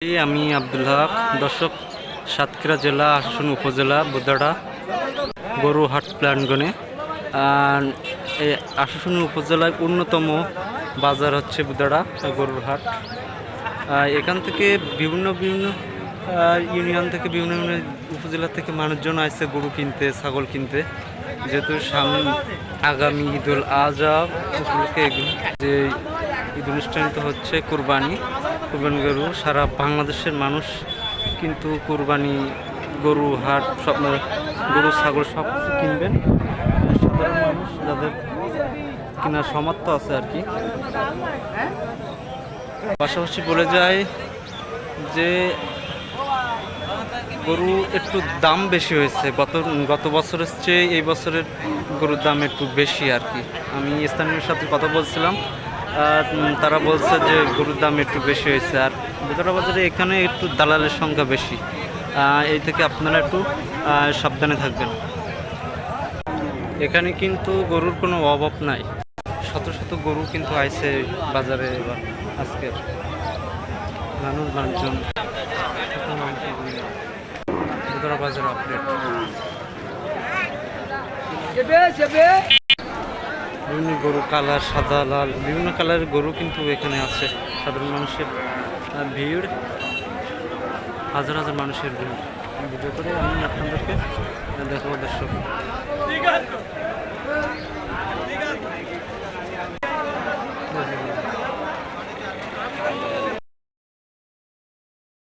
আমি আব্দুল হক, দর্শক, সাতক্ষীরা জেলা, আসান উপজেলা, বুদাড়া, গরুহাট প্ল্যানগনে। এই আসান উপজেলায় অন্যতম বাজার হচ্ছে বুদাড়া গরুর হাট এখান থেকে বিভিন্ন বিভিন্ন ইউনিয়ন থেকে বিভিন্ন বিভিন্ন উপজেলা থেকে মানুষজন আসছে গরু কিনতে, ছাগল কিনতে। যেহেতু সামনে আগামী ঈদুল আজহা উপলক্ষে যে ঈদ অনুষ্ঠানিত হচ্ছে কোরবানি। কোরবানি গরু, সারা বাংলাদেশের মানুষ কিন্তু কোরবানি গরু, হাট সব গরু, ছাগল সব কিনবেন। সাধারণ মানুষ যাদের কেনার সামর্থ্য আছে আর কি। পাশাপাশি বলে যায় যে গরু একটু দাম বেশি হয়েছে। গত গত বছরের চেয়ে এই বছরের গরুর দাম একটু বেশি আর কি। আমি স্থানীয় সাথে কথা বলছিলাম। তারা বলছে যে গরুর দাম একটু বেশি হয়েছে। আর বেতরা বাজারে এখানে একটু দালালের সংখ্যা বেশি। এই থেকে আপনারা একটু সাবধানে থাকবেন। এখানে কিন্তু গরুর কোনো অভাব নাই। শত শত গরু কিন্তু আইছে বাজারে এবার আজকের মানুষ মানুষজন বাজার। আপডেট বিভিন্ন গরু কালার সাদা, লাল, বিভিন্ন কালারের গরু কিন্তু এখানে আছে। সাধারণ মানুষের ভিড়, হাজার হাজার মানুষের ভিড়। ভিডিও করে আমি আপনাদেরকে দেখাবো দর্শক।